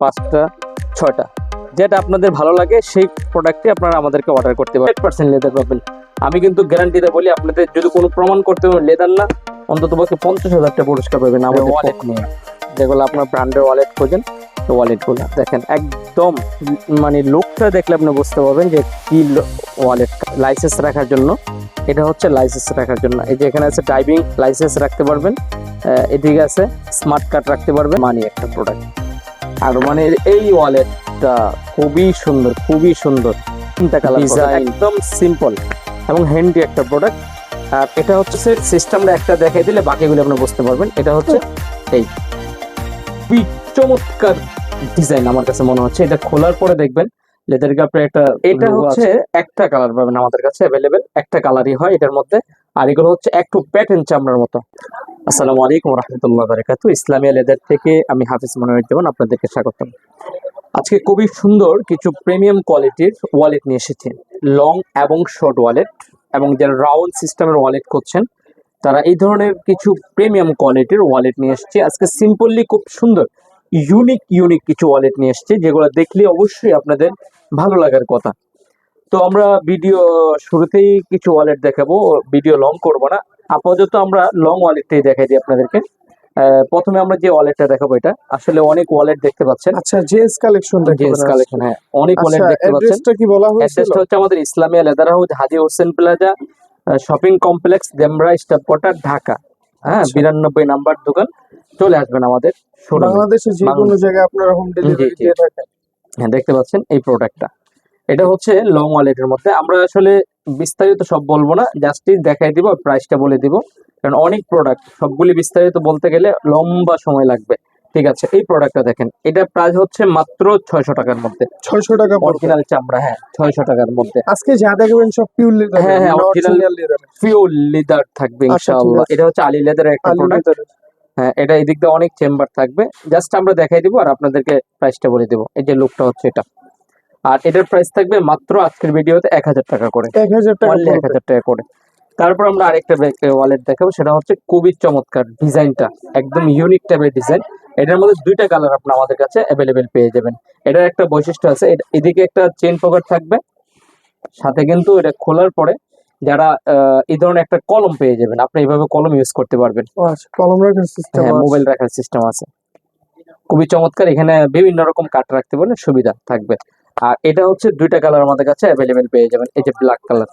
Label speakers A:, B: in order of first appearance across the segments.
A: পাঁচটা ছয়টা। যেটা আপনাদের ভালো লাগে সেই প্রোডাক্টটি আপনারা আমাদেরকে অর্ডার করতে পারেন। পার্সেন্ট লেদার পাবেন আমি কিন্তু গ্যারান্টিতে বলি আপনাদের যদি কোনো প্রমাণ করতে লেদার না অন্তত পক্ষে পঞ্চাশ হাজারটা পুরস্কার পাবেন আমাদের ওয়ালেট নিয়ে। যেগুলো আপনার ব্র্যান্ডের ওয়ালেট খোঁজেন তো ওয়ালেটগুলো দেখেন একদম মানে লোকটা দেখলে আপনি বুঝতে পারবেন যে কি ওয়ালেট লাইসেন্স রাখার জন্য। এটা হচ্ছে লাইসেন্স রাখার জন্য। এই যে এখানে আছে ড্রাইভিং লাইসেন্স রাখতে পারবেন। এদিকে আছে স্মার্ট কার্ড রাখতে পারবেন। মানি একটা প্রোডাক্ট আর মানে এই ওয়ালেটটা খুবই সুন্দর খুবই সুন্দর। তিনটা কালার ডিজাইন একদম সিম্পল এবং হ্যান্ডি একটা প্রোডাক্ট আর এটা হচ্ছে সিস্টেমটা একটা দেখাই দিলে বাকিগুলো আপনি বুঝতে পারবেন। এটা হচ্ছে এই খুবই চমৎকার ডিজাইন আমার কাছে মনে হচ্ছে। এটা খোলার পরে দেখবেন লেদার কাপড়ে একটা এটা হচ্ছে একটা কালার পাবেন আমাদের কাছে অ্যাভেলেবেল একটা কালারই হয় এটার মধ্যে। আর এগুলো হচ্ছে একটু প্যাটার্ন চামড়ার মতো। আসসালামু আলাইকুম রহমতুল্লাহ বারাকাতু। ইসলামিয়া লেদার থেকে আমি হাফিজ মনোয়ার দেবন, আপনাদেরকে স্বাগতম। আজকে খুবই সুন্দর কিছু প্রিমিয়াম কোয়ালিটির ওয়ালেট নিয়ে এসেছি। লং এবং শর্ট ওয়ালেট এবং যারা রাউন্ড সিস্টেমের ওয়ালেট করছেন তারা এই ধরনের কিছু প্রিমিয়াম কোয়ালিটির ওয়ালেট নিয়ে এসেছে। আজকে সিম্পলি খুব সুন্দর, ইউনিক ইউনিক কিছু ওয়ালেট নিয়ে এসেছে, যেগুলো দেখলে অবশ্যই আপনাদের ভালো লাগার কথা। তো আমরা ভিডিও শুরুতেই কিছু ওয়ালেট দেখাবো ভিডিও লং করব না। আপাতত আমরা লং ওয়ালেটটাই দেখাই দিই আপনাদেরকে। প্রথমে আমরা যে ওয়ালেটটা দেখাবো এটা আসলে অনেক ওয়ালেট দেখতে পাচ্ছেন।
B: আচ্ছা জেস কালেকশন
A: জেন্টস কালেকশন হ্যাঁ অনেক ওয়ালেট
B: আচ্ছা
A: দেখতে পাচ্ছেন।
B: অ্যাড্রেসটা কি বলা হয়েছিল?
A: অ্যাড্রেসটা হচ্ছে আমাদের Islamia leather house Haji Hossain plaza shopping complex Demra staff quarter Dhaka. হ্যাঁ
B: আচ্ছা।
A: বিরানব্বই নাম্বার দোকান চলে আসবেন আমাদের
B: বাংলাদেশে যে কোনো জায়গায় আপনারা হোম ডেলিভারি দিয়ে থাকেন।
A: হ্যাঁ দেখতে পাচ্ছেন এই প্রোডাক্টটা এটা হচ্ছে লং ওয়ালেটের মধ্যে। আমরা আসলে বিস্তারিত সব বলব না জাস্টই দেখাই দিব প্রাইসটা বলে দিব। কারণ অনেক প্রোডাক্ট সবগুলি বিস্তারিত বলতে গেলে লম্বা সময় লাগবে। ঠিক আছে এই প্রোডাক্টটা দেখেন এটা প্রাইস হচ্ছে মাত্র ছয়শো টাকার মধ্যে।
B: 600 টাকা
A: অরিজিনাল চামড়া হ্যাঁ ছয়শো টাকার মধ্যে।
B: আজকে যা দেখবেন সব পিওর লেদার
A: হ্যাঁ, হ্যাঁ,
B: অরিজিনাল লেদার
A: পিওর লেদার থাকবে
B: আচ্ছা,
A: ইনশাআল্লাহ। এটা হচ্ছে আলী লেদারের একটা প্রোডাক্ট হ্যাঁ এটা এদিক দিয়ে অনেক চেম্বার থাকবে। জাস্ট আমরা দেখাই দিব আর আপনাদেরকে প্রাইসটা বলে দিব। এই যে লুকটা হচ্ছে এটা। আর এটার প্রাইস থাকবে মাত্র আজকের ভিডিওতে এক হাজার টাকা করে।
B: 1000 টাকা
A: এক হাজার টাকা করে। তারপর আমরা আরেকটা ওয়ালেট দেখাবো সেটা হচ্ছে খুবই চমৎকার ডিজাইনটা। একদম ইউনিক টাইপের ডিজাইন এটার মধ্যে দুইটা কালার আপনি আমাদের কাছে অ্যাভেলেবেল পেয়ে যাবেন। এটার একটা বৈশিষ্ট্য আছে এদিকে একটা চেন পকেট থাকবে। সাথে কিন্তু এটা খোলার পরে যারা এই ধরনের একটা কলম পেয়ে যাবেন আপনি এইভাবে কলম ইউজ করতে পারবেন।
B: আচ্ছা কলম রাখার সিস্টেম
A: হ্যাঁ মোবাইল রাখার সিস্টেম আছে। খুবই চমৎকার। এখানে বিভিন্ন রকম কাট রাখতে পারলে সুবিধা থাকবে। আর এটা হচ্ছে দুইটা কালার আমাদের কাছে অ্যাভেলেবেল পেয়ে যাবেন। এই যে ব্ল্যাক কালার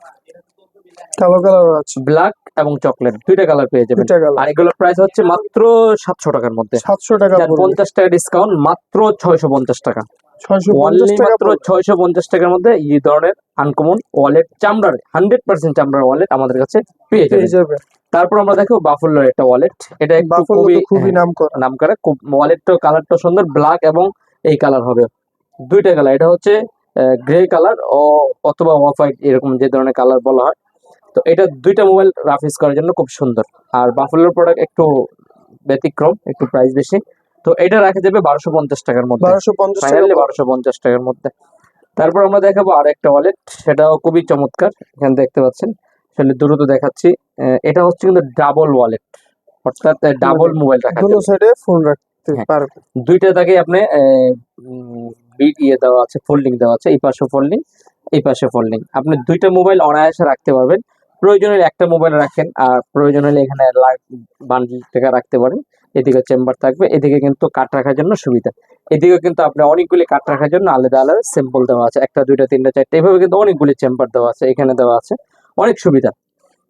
B: কালো কালার আছে।
A: ব্ল্যাক এবং চকলেট দুইটা কালার পেয়ে যাবেন। আর এগুলোর প্রাইস হচ্ছে মাত্র সাতশো টাকার মধ্যে।
B: 700 টাকা
A: যার
B: পড়বে
A: পঞ্চাশ টাকা ডিসকাউন্ট মাত্র ছয়শো পঞ্চাশ টাকা।
B: 650 টাকা
A: মাত্র
B: পড়বে।
A: ছয়শো পঞ্চাশ টাকার মধ্যে এই ধরনের আনকমন ওয়ালেট চামড়ার হান্ড্রেড পার্সেন্ট চামড়ার ওয়ালেট আমাদের কাছে পেয়ে যাবেন। তারপর আমরা দেখো বাফুল্লোর একটা ওয়ালেট এটা একটু খুবই
B: খুবই নাম করা
A: নাম করে ওয়ালেটটা কালারটা সুন্দর ব্ল্যাক এবং এই কালার হবে। দুইটা কালার এটা হচ্ছে গ্রে কালার ও অথবা অফ হোয়াইট এরকম যে ধরনের কালার বলা হয়। তো এটা দুইটা মোবাইল রাফিস করার জন্য খুব সুন্দর। আর বাফেলোর প্রোডাক্ট একটু ব্যতিক্রম একটু প্রাইস বেশি। তো এটা রাখা যাবে বারোশো পঞ্চাশ টাকার মধ্যে।
B: 1250 টাকা
A: ফাইনালি বারোশো পঞ্চাশ টাকার মধ্যে। তারপর আমরা দেখাবো আর একটা ওয়ালেট সেটাও খুবই চমৎকার এখানে দেখতে পাচ্ছেন। আসলে দ্রুত দেখাচ্ছি। এটা হচ্ছে কিন্তু ডাবল ওয়ালেট অর্থাৎ ডাবল মোবাইল রাখার
B: দুটো সাইডে ফোন রাখতে
A: হ্যাঁ।
B: পারবে।
A: দুইটা দাগে আপনি ইয়ে দেওয়া আছে ফোল্ডিং দেওয়া আছে এই পাশে ফোল্ডিং এই পাশে ফোল্ডিং আপনি দুইটা মোবাইল অনায়াসে রাখতে পারবেন। প্রয়োজন হলে একটা মোবাইল রাখেন আর প্রয়োজন হলে এখানে বান্ডিল টাকা রাখতে পারেন। এদিকে চেম্বার থাকবে এদিকে কিন্তু কাট রাখার জন্য সুবিধা। এদিকে কিন্তু আপনি অনেকগুলি কাট রাখার জন্য আলাদা আলাদা সিম্পল দেওয়া আছে। একটা দুইটা তিনটা চারটা এইভাবে কিন্তু অনেকগুলি চেম্বার দেওয়া আছে এখানে দেওয়া আছে। অনেক সুবিধা।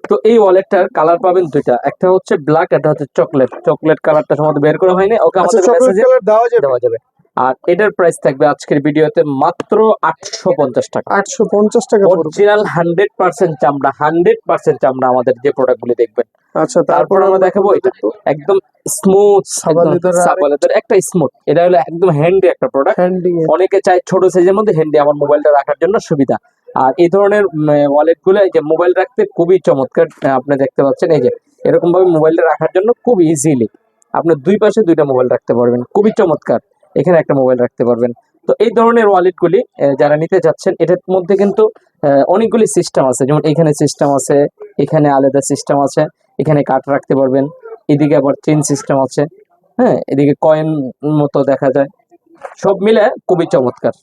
A: তো এই ওয়ালেটটার কালার পাবেন দুইটা। একটা হচ্ছে ব্ল্যাক একটা হচ্ছে চকলেট চকলেট কালারটা সম্ভবত বের করা হয়নি। ওকে
B: আচ্ছা
A: আমাদের মেসেজে
B: দেওয়া
A: দেওয়া যাবে। আর এটার প্রাইস থাকবে আজকের ভিডিওতে মাত্র আটশো পঞ্চাশ টাকা।
B: 850 টাকা
A: অরিজিনাল হান্ড্রেড পার্সেন্ট চামড়া হান্ড্রেড পার্সেন্ট চামড়া আমাদের যে প্রোডাক্ট গুলি দেখবেন।
B: আচ্ছা
A: তারপর আমরা দেখাবো এটা। একদম স্মুথ সাবালেদের একটা স্মুথ এটা হলো একদম হ্যান্ডি একটা প্রোডাক্ট
B: হ্যান্ডিং
A: অনেকে চায় ছোট সাইজের মধ্যে হ্যান্ডি আমার মোবাইলটা রাখার জন্য সুবিধা। আর এই ধরনের ওয়ালেটগুলো যে মোবাইল রাখতে খুবই চমৎকার আপনি দেখতে পাচ্ছেন এই যে এরকম ভাবে মোবাইলটা রাখার জন্য খুব ইজিলি আপনি দুই পাশে দুইটা মোবাইল রাখতে পারবেন খুবই চমৎকার। এখানে একটা মোবাইল রাখতে পারবেন। তো এই ধরনের ওয়ালেট গুলি যারা নিতে যাচ্ছেন এটার মধ্যে কিন্তু অনেকগুলি সিস্টেম আছে। যেমন এখানে সিস্টেম আছে, এখানে আলাদা সিস্টেম আছে, এখানে কাট রাখতে পারবেন। এদিকে আবার চেন সিস্টেম আছে। হ্যাঁ এদিকে কয়েন মতো দেখা যায়। সব মিলে খুবই চমৎকার।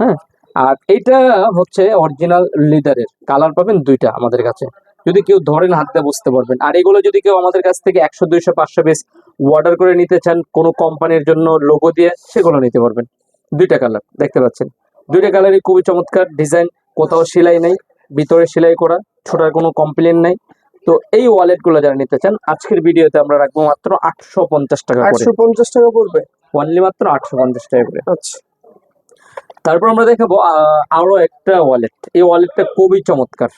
A: হ্যাঁ আর এটা হচ্ছে অরিজিনাল লিদারের কালার পাবেন দুইটা আমাদের কাছে। যদি কেউ ধরেন হাত দিয়ে বুঝতে পারবেন। আর এগুলো যদি কেউ আমাদের কাছ থেকে একশো দুইশো পাঁচশো পিস অর্ডার করে নিতে চান কোনো কোম্পানির জন্য লোগো দিয়ে সেগুলো নিতে পারবেন। দুইটা কালার দেখতে পাচ্ছেন? দুইটা কালারই খুবই চমৎকার ডিজাইন কোথাও সেলাই নেই ভিতরে সেলাই করা ছোটার কোনো কমপ্লেন নেই। তো এই ওয়ালেটগুলো যারা নিতে চান আজকের ভিডিওতে আমরা রাখব মাত্র আটশো পঞ্চাশ টাকা
B: আটশো পঞ্চাশ টাকা পড়বে?
A: অনলি মাত্র আটশো পঞ্চাশ টাকা করে।
B: আচ্ছা।
A: তারপর আমরা দেখাবো আহ, আরও একটা ওয়ালেট এই ওয়ালেটটা খুবই চমৎকার।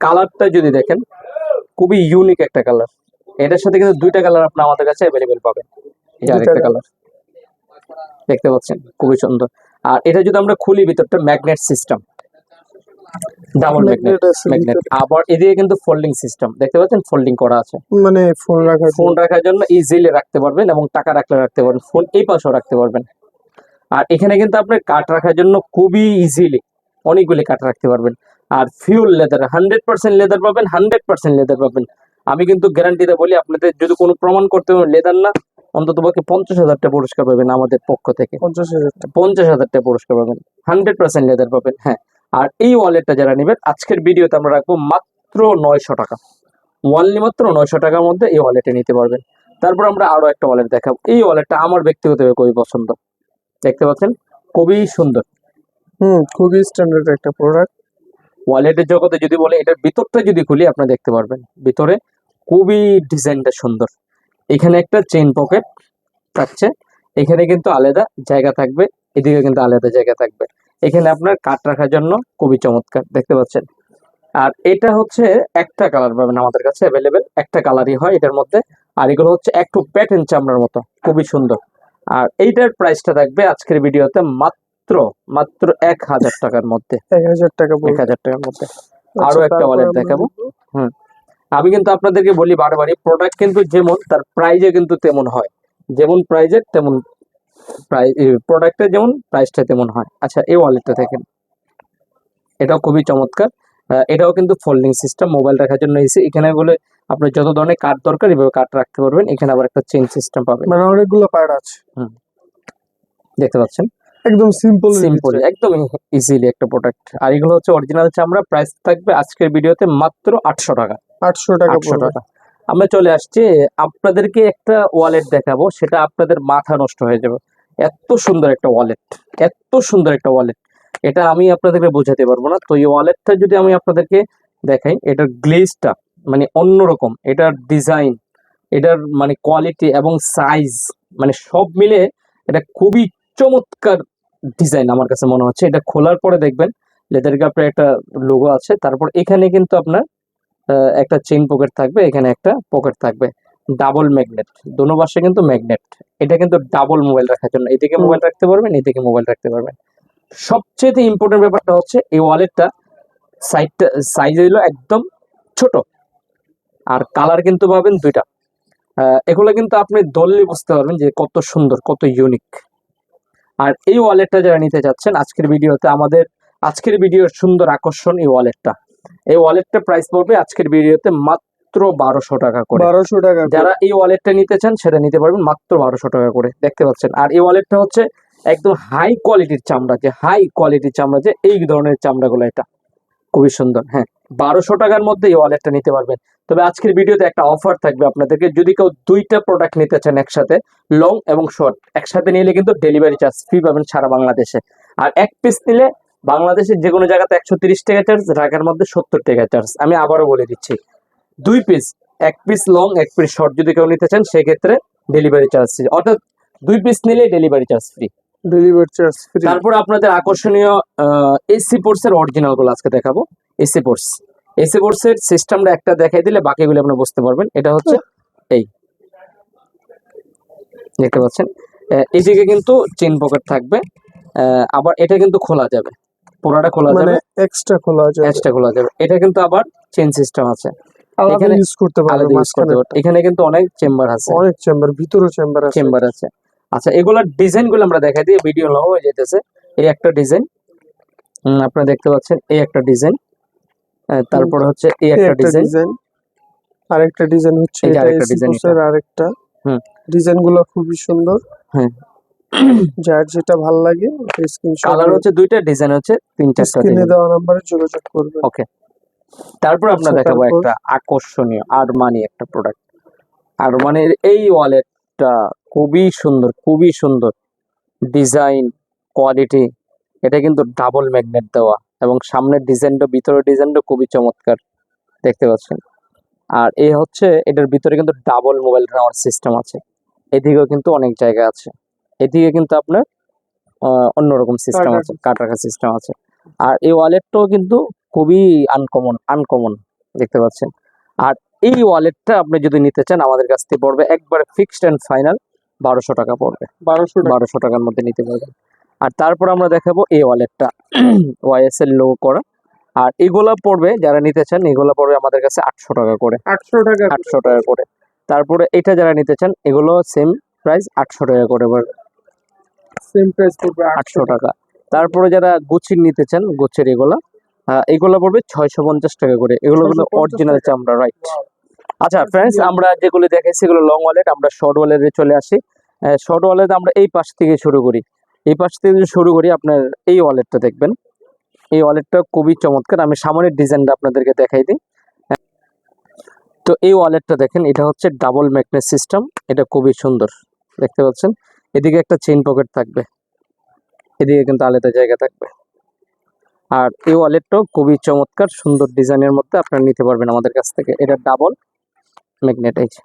A: কালারটা যদি দেখেন খুবই ইউনিক একটা কালার। এটার সাথে কিন্তু দুইটা কালার আপনি আমাদের কাছে অ্যাভেলেবেল পাবেন। এই আরেকটা কালার। দেখতে পাচ্ছেন? খুবই সুন্দর। আর এটা যদি আমরা খুলি ভিতরটা magnet system double magnet magnet. আবার এদিকে কিন্তু ফোল্ডিং সিস্টেম দেখতে পাচ্ছেন? ফোল্ডিং করা আছে।
B: মানে ফোন রাখার
A: ফোন রাখার জন্য ইজিলি রাখতে পারবেন এবং টাকা রাখলে রাখতে পারবেন। ফোন এই পাশেও রাখতে পারবেন। আর এখানে কিন্তু আপনি কাঠ রাখার জন্য খুবই ইজিলি অনেকগুলি কাঠ রাখতে পারবেন। আর full leather hundred percent leather পাবেন হান্ড্রেড পার্সেন্ট লেদার পাবেন। আমি কিন্তু গ্যারান্টিতে বলি আপনাদের যদি কোনো প্রমাণ করতে লেদার না অন্তত পক্ষে পঞ্চাশ হাজারটা পুরস্কার পাবেন আমাদের পক্ষ থেকে।
B: পঞ্চাশ হাজারটা।
A: পঞ্চাশ হাজারটা পুরস্কার পাবেন হান্ড্রেড পার্সেন্ট লেদার পাবেন হ্যাঁ। আর এই ওয়ালেটটা যারা নেবেন আজকের ভিডিওতে আমরা রাখব মাত্র নয়শো টাকা। ওয়ানলি মাত্র নয়শো টাকার মধ্যে এই ওয়ালেটে নিতে পারবেন। তারপর আমরা আরও একটা ওয়ালেট দেখাবো। এই ওয়ালেটটা আমার ব্যক্তিগতভাবে খুবই পছন্দ। দেখতে পাচ্ছেন? খুবই সুন্দর।
B: হুম খুবই স্ট্যান্ডার্ড একটা প্রোডাক্ট
A: ওয়ালেটের জগতে যদি বলে, এটার ভিতরটা যদি খুলি, আপনারা দেখতে পারবেন। ভিতরে খুবই ডিজাইনটা সুন্দর। এখানে একটা চেন পকেট থাকছে। এখানে কিন্তু আলাদা জায়গা থাকবে, এদিকে কিন্তু আলাদা জায়গা থাকবে। এখানে আপনার কাঠ রাখার জন্য খুবই চমৎকার, দেখতে পাচ্ছেন? আর এটা হচ্ছে একটা কালার পাবেন আমাদের কাছে অ্যাভেলেবেল। একটা কালারই হয় এটার মধ্যে, আর এগুলো হচ্ছে একটু প্যাটার্ন চামড়ার মতো, খুবই সুন্দর। আর এইটার প্রাইসটা থাকবে আজকের ভিডিওতে মাত্র মাত্র এক হাজার টাকার মধ্যে।
B: এক হাজার টাকা
A: এক হাজার টাকার মধ্যে।
B: আচ্ছা,
A: আরও একটা
B: আমরা
A: দেখাবো।
B: দেখব।
A: আমি কিন্তু আপনাদেরকে বলি বারবারই প্রোডাক্ট কিন্তু যেমন তার প্রাইজে কিন্তু তেমন হয়। যেমন প্রাইজের তেমন প্রাইস প্রোডাক্টের যেমন প্রাইসটা তেমন হয়। আচ্ছা এই ওয়ালেটটা দেখেন। এটাও খুবই চমৎকার। এটাও কিন্তু ফোল্ডিং সিস্টেম মোবাইল রাখার জন্য এসে এখানে বলে আপনার যত ধরনের কার্ড দরকার এভাবে কার্ড রাখতে পারবেন। এখানে আবার একটা চেন সিস্টেম পাবেন।
B: মানে অনেকগুলো পার্ট আছে।
A: দেখতে পাচ্ছেন?
B: একদম সিম্পল
A: সিম্পল একদম ইজিলি একটা প্রোডাক্ট আর এগুলো হচ্ছে অরিজিনাল চামড়া প্রাইস থাকবে আজকের ভিডিওতে মাত্র আটশো টাকা।
B: আটশো টাকা
A: আটশো টাকা। আমরা চলে আসছি আপনাদেরকে একটা ওয়ালেট দেখাবো সেটা আপনাদের মাথা নষ্ট হয়ে যাবে। এত সুন্দর একটা ওয়ালেট এত সুন্দর একটা ওয়ালেট এটা আমি আপনাদেরকে বোঝাতে পারব না। তো এই ওয়ালেটটা যদি আমি আপনাদেরকে দেখাই এটার গ্লেজটা মানে অন্যরকম এটার ডিজাইন এটার মানে কোয়ালিটি এবং সাইজ মানে সব মিলে এটা খুবই চমৎকার ডিজাইন আমার কাছে মনে হচ্ছে। এটা খোলার পরে দেখবেন লেদার কাপড়ে একটা লোগো আছে তারপর এখানে কিন্তু আপনার একটা চেইন পকেট থাকবে এখানে একটা পকেট থাকবে। ডাবল ম্যাগনেট দোনো পাশে কিন্তু ম্যাগনেট এটা কিন্তু ডাবল মোবাইল রাখার জন্য। এদিকে মোবাইল রাখতে পারবেন এদিকে মোবাইল রাখতে পারবেন। সবচেয়ে ইম্পর্টেন্ট ব্যাপারটা হচ্ছে এই ওয়ালেটটা সাইজটা সাইজ হইল একদম ছোট। আর কালার কিন্তু পাবেন দুইটা। আহ, এগুলো কিন্তু আপনি ধরলে বুঝতে পারবেন যে কত সুন্দর কত ইউনিক আর এই ওয়ালেটটা যারা নিতে চাচ্ছেন আজকের ভিডিওতে আমাদের আজকের ভিডিওর সুন্দর আকর্ষণ এই ওয়ালেটটা এই ওয়ালেটটা প্রাইস পড়বে আজকের ভিডিওতে মাত্র বারোশো টাকা করে।
B: বারোশো টাকা
A: যারা এই ওয়ালেটটা নিতে চান সেটা নিতে পারবেন মাত্র বারোশো টাকা করে। দেখতে পাচ্ছেন? আর এই ওয়ালেটটা হচ্ছে একদম হাই কোয়ালিটির চামড়া যে হাই কোয়ালিটির চামড়া যে এই ধরনের চামড়াগুলো এটা। খুবই সুন্দর হ্যাঁ। বারোশো টাকার মধ্যে এই ওয়ালেটটা নিতে পারবেন। তবে আজকের ভিডিওতে একটা অফার থাকবে আপনাদেরকে। যদি কেউ দুইটা প্রোডাক্ট নিতে চান একসাথে লং এবং শর্ট একসাথে নিলে কিন্তু ডেলিভারি চার্জ ফ্রি পাবেন সারা বাংলাদেশে। আর এক পিস নিলে বাংলাদেশের যে কোনো জায়গাতে একশো তিরিশ টাকা চার্জ ঢাকার মধ্যে সত্তর টাকা চার্জ আমি আবারও বলে দিচ্ছি, দুই পিস এক পিস লং এক পিস শর্ট যদি কেউ নিতে চান, সেক্ষেত্রে ডেলিভারি চার্জ ফ্রি অর্থাৎ দুই পিস নিলে delivery charge free
B: delivery charge free
A: তারপর আপনাদের আকর্ষণীয় এসি পোর্টস এর অরিজিনালগুলো আজকে দেখাবো। এসি পোর্টস এসি পোর্টস এর সিস্টেমটা একটা দেখাই দিলে বাকিগুলো আপনি বুঝতে পারবেন। এটা হচ্ছে এই। দেখতে পাচ্ছেন? আহ, এইদিকে কিন্তু চেন পকেট থাকবে। আবার এটা কিন্তু খোলা যাবে। পুরাটা খোলা
B: মানে
A: যাবে।
B: এক্সট্রা খোলা যাবে।
A: এক্সট্রা খোলা যাবে। এটা কিন্তু আবার চেন সিস্টেম আছে। এখানে
B: ইউজ করতে পারবে।
A: এখানে কিন্তু অনেক চেম্বার আছে।
B: অনেক চেম্বার ভিতরে চেম্বার আছে।
A: চেম্বার আছে। আচ্ছা এগুলোর ডিজাইনগুলো আমরা দেখাই দিই ভিডিও লং হয়ে যেতেছে এই একটা ডিজাইন আপনারা দেখতে পাচ্ছেন এই একটা ডিজাইন তারপর হচ্ছে এই একটা ডিজাইন
B: ডিজাইন আরেকটা ডিজাইন হচ্ছে এটা
A: আরেকটা design
B: আরেকটা।
A: হুম।
B: ডিজাইনগুলো খুবই সুন্দর। হ্যাঁ। যার যেটা ভালো লাগে স্ক্রিনশট
A: কালার হচ্ছে দুইটা ডিজাইন হচ্ছে তিন চারটা
B: স্ক্রিনে। দেওয়া নাম্বারে যোগাযোগ করবেন।
A: ওকে তারপর আমরা
B: আচ্ছা,
A: দেখাবো একটা আকর্ষণীয় আরমানি একটা প্রোডাক্ট আরমানির এই ওয়ালেটটা খুবই সুন্দর খুবই সুন্দর ডিজাইন কোয়ালিটি এটা কিন্তু ডাবল ম্যাগনেট দেওয়া এবং সামনের ডিজাইনটা ভিতরের ডিজাইনটা খুবই চমৎকার দেখতে পাচ্ছেন। আর এই হচ্ছে এটার ভিতরে কিন্তু ডাবল মোবাইল নেওয়ার সিস্টেম আছে। এদিকেও কিন্তু অনেক জায়গা আছে। এদিকে কিন্তু আপনার অন্যরকম সিস্টেম আছে কাট রাখার সিস্টেম আছে। আর এই ওয়ালেটটাও কিন্তু খুবই আনকমন আনকমন দেখতে পাচ্ছেন। আর এই ওয়ালেটটা আপনি যদি নিতে চান আমাদের কাছ থেকে পড়বে। একবার ফিক্সড অ্যান্ড ফাইনাল বারোশো টাকা পড়বে।
B: বারোশো
A: বারোশো টাকার মধ্যে নিতে পারবেন। আর তারপর আমরা দেখাবো এই ওয়ালেটটা ওয়াইএস এর লো করা। আর এগুলা পড়বে যারা নিতে চান এগুলা পড়বে আমাদের কাছে আটশো টাকা করে।
B: আটশো টাকা
A: আটশো টাকা করে। তারপরে এটা যারা নিতে চান এগুলো সেম প্রাইস আটশো টাকা করে পড়বে।
B: সেম প্রাইস পড়বে
A: আটশো টাকা। তারপরে যারা গুচির নিতে চান গুচির এগুলা এগুলো পড়বে ছয়শো পঞ্চাশ টাকা করে। এগুলো
B: 650
A: অরিজিনাল। চামড়া রাইট আচ্ছা ফ্রেন্ডস আমরা যেগুলো দেখাইছি এগুলো লং ওয়ালেট আমরা শর্ট ওয়ালেটে চলে আসি। শর্ট ওয়ালেট আমরা এই পাশ থেকে শুরু করি। এই পাশ থেকে যদি শুরু করি আপনার এই ওয়ালেটটা দেখবেন। এই ওয়ালেটটা খুবই চমৎকার। আমি সামনের ডিজাইনটা আপনাদেরকে দেখাই দিই। তো এই ওয়ালেটটা দেখেন এটা হচ্ছে ডাবল ম্যাগনেট সিস্টেম এটা খুবই সুন্দর দেখতে পাচ্ছেন? এদিকে একটা চেইন পকেট থাকবে। এদিকে কিন্তু আলাদা জায়গা থাকবে। আর এই ওয়ালেটটাও খুবই চমৎকার সুন্দর ডিজাইনের মধ্যে আপনারা নিতে পারবেন আমাদের কাছ থেকে। এটা ডাবল ম্যাগনেট এই যে।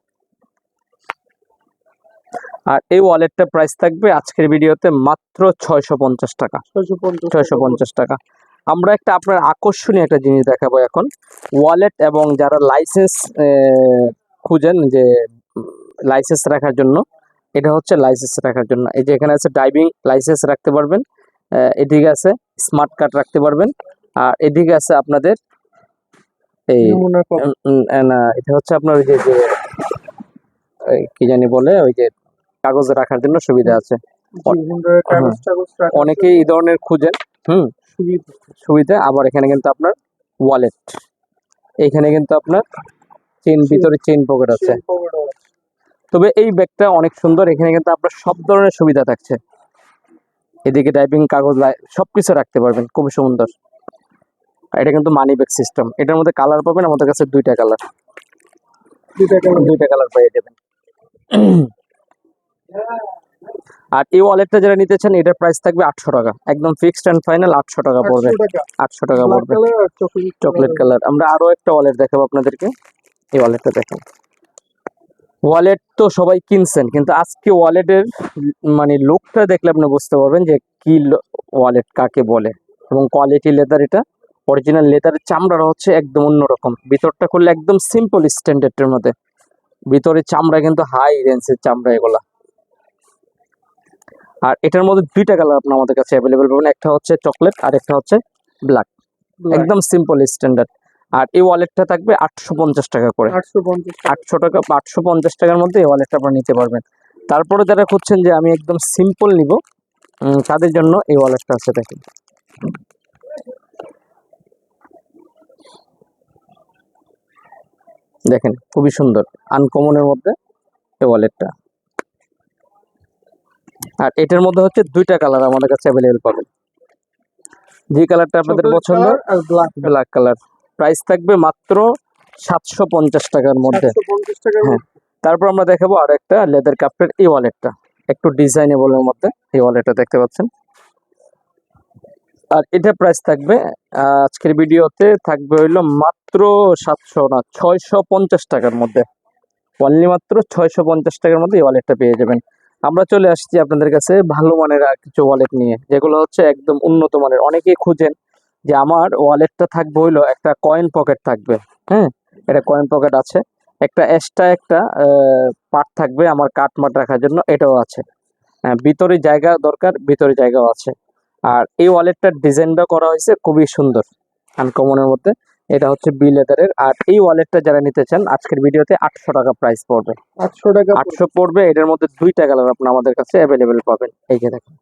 A: আর এই ওয়ালেটটা প্রাইস থাকবে আজকের ভিডিওতে মাত্র ছয়শো পঞ্চাশ টাকা।
B: ছয়শো পঞ্চাশ
A: টাকা। আমরা একটা আপনার আকর্ষণীয় একটা জিনিস দেখাবো এখন। ওয়ালেট এবং যারা লাইসেন্স খুঁজেন যে লাইসেন্স রাখার জন্য এটা হচ্ছে লাইসেন্স রাখার জন্য। এই যে এখানে আছে ড্রাইভিং লাইসেন্স রাখতে পারবেন। এদিকে আছে স্মার্ট কার্ড রাখতে পারবেন। আর এদিকে আছে আপনাদের এই না এটা হচ্ছে আপনার ওই যে কি জানি বলে ওই যে কাগজ রাখার জন্য সুবিধা আছে।
B: রাখার
A: অনেকেই এই ধরনের খুঁজেন হুম
B: সুবিধা।
A: আবার এখানে কিন্তু আপনার ওয়ালেট এখানে কিন্তু আপনার চেন ভিতরে চেন পকেট আছে। তবে এই ব্যাগটা অনেক সুন্দর এখানে কিন্তু আপনার সব ধরনের সুবিধা থাকছে। এদিকে ড্রাইভিং কাগজ লাই- সবকিছু রাখতে পারবেন খুব সুন্দর। আর এটা কিন্তু মানি ব্যাগ সিস্টেম এটার মধ্যে কালার পাবেন আমাদের কাছে দুইটা কালার
B: দুইটা colour।
A: দুইটা কালার পেয়ে যাবেন আর এই ওয়ালেটটা যারা নিতে চান এটার প্রাইস থাকবে আটশো টাকা। একদম ফিক্সড অ্যান্ড ফাইনাল আটশো টাকা পড়বে। আটশো টাকা পড়বে।
B: চকলেট
A: কালার আমরা আরও একটা ওয়ালেট দেখাবো আপনাদেরকে। এই ওয়ালেটটা দেখেন। ওয়ালেট তো সবাই কিনছেন কিন্তু আজকে ওয়ালেটের মানে লুকটা দেখলে আপনি বুঝতে পারবেন যে কি ওয়ালেট কাকে বলে এবং কোয়ালিটি লেদার এটা অরিজিনাল লেদারের চামড়াটা হচ্ছে একদম অন্যরকম। ভিতরটা করলে একদম সিম্পল স্ট্যান্ডার্ডের মধ্যে। ভিতরে চামড়া কিন্তু হাই রেঞ্জের চামড়া এগুলা। আর এটার মধ্যে দুইটা কালার আপনি আমাদের কাছে অ্যাভেলেবেল পাবেন একটা হচ্ছে চকলেট আর একটা হচ্ছে ব্ল্যাক একদম সিম্পল স্ট্যান্ডার্ড আর এই ওয়ালেটটা থাকবে আটশো পঞ্চাশ টাকা করে।
B: আটশো
A: টাকা। আটশো পঞ্চাশ টাকার মধ্যে এই ওয়ালেটটা আপনারা নিতে পারবেন। তারপরে যারা খুঁজছেন যে আমি একদম সিম্পল নিব তাদের জন্য এই ওয়ালেটটা আছে দেখেন। দেখেন খুবই সুন্দর আনকমনের মধ্যে এই ওয়ালেটটা আর এটার মধ্যে হচ্ছে দুইটা কালার আমাদের কাছে অ্যাভেলেবেল পাবেন। যে কালারটা আপনাদের পছন্দ
B: আর ব্ল্যাক
A: ব্ল্যাক কালার প্রাইস থাকবে মাত্র সাতশো পঞ্চাশ টাকার মধ্যে। হ্যাঁ। তারপর আমরা দেখাবো আর একটা লেদার কাপের এই ওয়ালেটটা। একটু ডিজাইনেবলের মধ্যে এই ওয়ালেটটা দেখতে পাচ্ছেন। আর এটা প্রাইস থাকবে আজকের ভিডিওতে থাকবে হইল মাত্র সাতশো না ছয়শো পঞ্চাশ টাকার মধ্যে। অনলি মাত্র ছয়শো পঞ্চাশ টাকার মধ্যে এই ওয়ালেটটা পেয়ে যাবেন। আমরা চলে আসছি আপনাদের কাছে ভালো মানের কিছু ওয়ালেট নিয়ে যেগুলো হচ্ছে একদম উন্নত মানের। অনেকেই খুঁজেন যে আমার ওয়ালেটটা থাকবে হইল একটা কয়েন পকেট থাকবে হ্যাঁ এটা কয়েন পকেট আছে। একটা এক্সট্রা একটা পার্ট থাকবে আমার কাটমাট রাখার জন্য এটাও আছে। হ্যাঁ, ভিতরে জায়গা দরকার ভিতরে জায়গাও আছে। আর এই ওয়ালেটটার ডিজাইনটা করা হয়েছে খুবই সুন্দর আনকমনের মধ্যে। এটা হচ্ছে বি লেদারের আর এই ওয়ালেটটা যারা নিতে চান আজকের ভিডিওতে আটশো টাকা প্রাইস পড়বে।
B: আটশো টাকা
A: আটশো পড়বে এটার মধ্যে দুইটা কালার আপনি আমাদের কাছে অ্যাভেলেবেল পাবেন। এই যে দেখেন।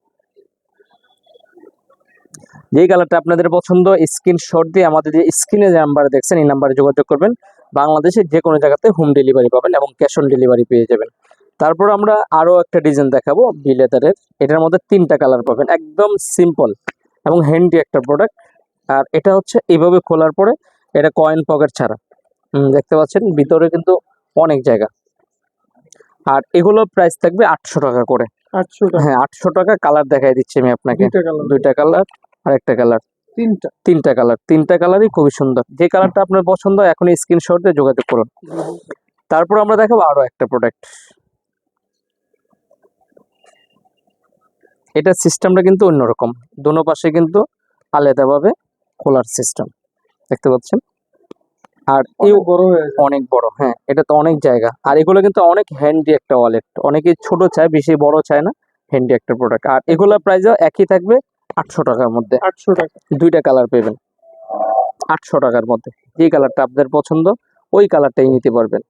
A: যেই কালারটা আপনাদের পছন্দ স্ক্রিনশট দিয়ে আমাদের যে স্ক্রিনে যে নাম্বার দেখছেন এই নাম্বারে যোগাযোগ করবেন। বাংলাদেশের যে কোনো জায়গাতে হোম ডেলিভারি পাবেন এবং ক্যাশ অন ডেলিভারি পেয়ে যাবেন। তারপর আমরা আরও একটা ডিজাইন দেখাবো বি লেদারের এটার মধ্যে তিনটা কালার পাবেন একদম সিম্পল এবং হ্যান্ডি একটা প্রোডাক্ট আর এটা হচ্ছে এইভাবে খোলার পরে এটা কয়েন পকেট ছাড়া। দেখতে পাচ্ছেন ভিতরে কিন্তু অনেক জায়গা। আর এগুলো প্রাইস থাকবে আটশো টাকা করে।
B: আটশো টাকা।
A: হ্যাঁ আটশো টাকা কালার দেখাই দিচ্ছি আমি আপনাকে।
B: দুইটা কালার
A: আর একটা কালার
B: তিনটা।
A: তিনটা কালার তিনটা কালারই খুবই সুন্দর। যে কালারটা আপনার পছন্দ হয় এখন স্ক্রিনশট দিয়ে যোগাযোগ করুন। তারপর আমরা দেখাবো আরও একটা প্রোডাক্ট এটা সিস্টেমটা কিন্তু অন্যরকম। দোনো পাশে কিন্তু আলাদাভাবে খোলার সিস্টেম দেখতে পাচ্ছেন? আর এই
B: বড়
A: অনেক বড়। হ্যাঁ এটা তো অনেক জায়গা। আর এগুলো কিন্তু অনেক হ্যান্ডি একটা ওয়ালেট অনেকে ছোট চায় বেশি বড় চায় না। হ্যান্ডি একটা প্রোডাক্ট আর এগুলোর প্রাইসও একই থাকবে। আটশো টাকার মধ্যে।
B: আটশো টাকা।
A: দুইটা কালার পেবেন। আটশো টাকার মধ্যে। যে কালারটা আপনাদের পছন্দ ওই কালারটাই নিতে পারবেন।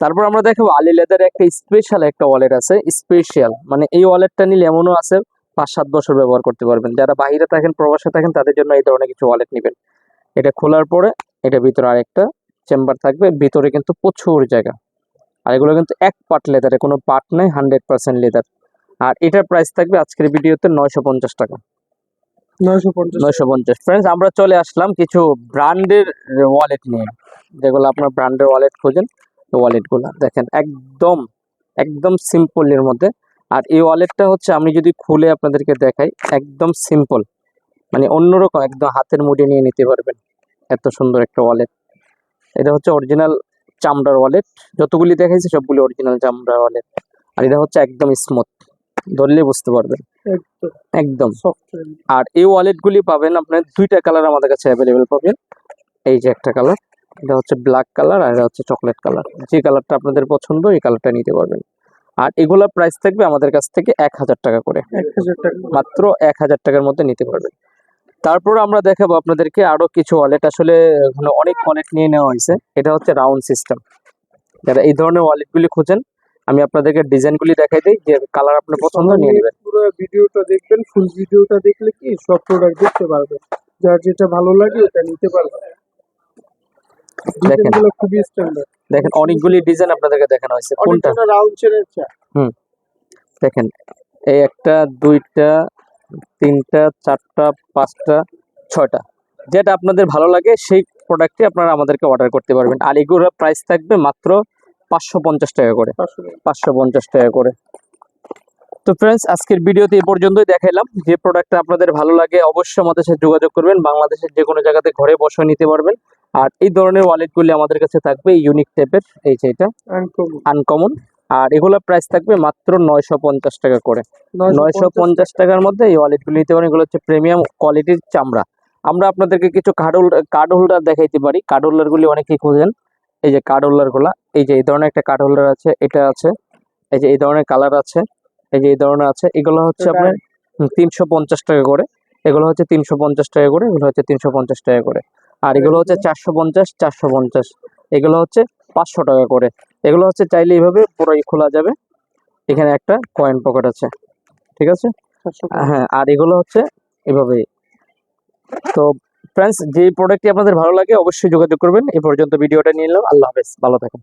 A: তারপর আমরা দেখাবো আলি লেদার একটা স্পেশাল একটা ওয়ালেট আছে। স্পেশাল মানে এই ওয়ালেটটা নিলে এমনও আছে পাঁচ সাত বছর ব্যবহার করতে পারবেন। যারা বাহিরে থাকেন প্রবাসে থাকেন তাদের জন্য এই ধরনের কিছু ওয়ালেট নেবেন। এটা খোলার পরে এটা ভিতরে আরেকটা চেম্বার থাকবে। ভিতরে কিন্তু প্রচুর জায়গা। আর এগুলো কিন্তু এক পার্ট লেদারে কোনো পার্ট নেই হান্ড্রেড পার্সেন্ট লেদার আর এটার প্রাইস থাকবে আজকের ভিডিওতে নয়শো পঞ্চাশ টাকা।
B: নয়শো পঞ্চাশ।
A: ফ্রেন্ডস আমরা চলে আসলাম কিছু ব্র্যান্ডের ওয়ালেট নিয়ে। যেগুলো আপনার ব্র্যান্ডের ওয়ালেট খোঁজেন ওয়ালেটগুলো দেখেন একদম একদম সিম্পলের মধ্যে। আর এই ওয়ালেটটা হচ্ছে, আমি যদি খুলে আপনাদেরকে দেখাই, একদম সিম্পল মানে অন্যরকম, একদম হাতের মুঠে নিয়ে নিতে পারবেন। এত সুন্দর একটা ওয়ালেট এটা হচ্ছে অরিজিনাল চামড়ার ওয়ালেট যতগুলি দেখাইছি, সবগুলি অরিজিনাল চামড়ার ওয়ালেট আর এটা হচ্ছে একদম স্মুথ ধরলে বুঝতে পারবেন।
B: একদম।
A: একদম। আর এই ওয়ালেটগুলি পাবেন আপনার দুইটা কালার আমাদের কাছে অ্যাভেলেবেল পাবেন। এই যে একটা কালার এটা হচ্ছে ব্ল্যাক কালার আর এটা হচ্ছে চকলেট কালার যে কালারটা আপনাদের পছন্দ এই কালারটা নিতে পারবেন। আর এগুলোর প্রাইস থাকবে আমাদের কাছ থেকে এক হাজার টাকা করে। মাত্র এক হাজার টাকার মধ্যে নিতে পারবেন। তারপর আমরা দেখাবো আপনাদেরকে আরও কিছু ওয়ালেট আসলে অনেক ওয়ালেট নিয়ে নেওয়া হয়েছে। এটা হচ্ছে রাউন্ড সিস্টেম যারা এই ধরনের ওয়ালেটগুলি খুঁজেন আমি আপনাদেরকে ডিজাইনগুলি দেখাই দিই যে কালার আপনার পছন্দ নিয়ে নেবেন।
B: পুরো ভিডিওটা দেখবেন ফুল ভিডিওটা দেখলে কি সব প্রোডাক্ট দেখতে পারবেন। যার যেটা ভালো লাগে ওটা নিতে পারবেন।
A: দেখেন।
B: খুবই স্ট্যান্ডার্ড
A: দেখেন অনেকগুলি ডিজাইন আপনাদেরকে দেখানো হয়েছে। কোনটা?
B: রাউন্ড চেনের চা
A: দেখেন এই একটা দুইটা তিনটা চারটা পাঁচটা ছয়টা। যেটা আপনাদের ভালো লাগে সেই প্রোডাক্টটি আপনারা আমাদেরকে অর্ডার করতে পারবেন। আর এগুলোর প্রাইস থাকবে মাত্র পাঁচশো পঞ্চাশ টাকা করে।
B: পাঁচশো
A: পঞ্চাশ টাকা। করে। তো ফ্রেন্ডস আজকের ভিডিওতে এই পর্যন্তই দেখাইলাম। যে প্রোডাক্টটা আপনাদের ভালো লাগে অবশ্যই আমাদের সাথে যোগাযোগ করবেন। বাংলাদেশের যে কোনো জায়গাতে ঘরে বসে নিতে পারবেন। আর এই ধরনের ওয়ালেটগুলি আমাদের কাছে থাকবে ইউনিক টাইপের এই যে এটা। আনকমন আর এগুলোর প্রাইস থাকবে মাত্র নয়শো পঞ্চাশ টাকা করে। নয়শো
B: 950
A: পঞ্চাশ টাকার মধ্যে এই ওয়ালেটগুলি নিতে পারেন। এগুলো হচ্ছে প্রিমিয়াম কোয়ালিটির চামড়া। আমরা আপনাদেরকে কিছু কার্ড হোল্ডার কার্ড হোল্ডার দেখাইতে পারি। কার্ড হোল্ডারগুলি অনেকেই খোঁজেন। এই যে কার্ড হোল্ডারগুলো এই যে এই ধরনের একটা কার্ড হোল্ডার আছে এটা আছে এই যে এই ধরনের কালার আছে এই যে এই ধরনের আছে এগুলো হচ্ছে আপনার তিনশো পঞ্চাশ টাকা করে এগুলো হচ্ছে তিনশো পঞ্চাশ টাকা করে এগুলো হচ্ছে তিনশো পঞ্চাশ টাকা করে আর এগুলো হচ্ছে চারশো পঞ্চাশ চারশো পঞ্চাশ এগুলো হচ্ছে পাঁচশো টাকা করে এগুলো হচ্ছে চাইলে এইভাবে পুরোই খোলা যাবে এখানে একটা কয়েন পকেট আছে ঠিক আছে? হ্যাঁ আর এগুলো হচ্ছে এভাবেই তো ফ্রেন্ডস যে প্রোডাক্টটি আপনাদের ভালো লাগে, অবশ্যই যোগাযোগ করবেন। এই পর্যন্ত ভিডিওটা নিয়ে নিলাম। আল্লাহ হাফেজ। ভালো থাকেন।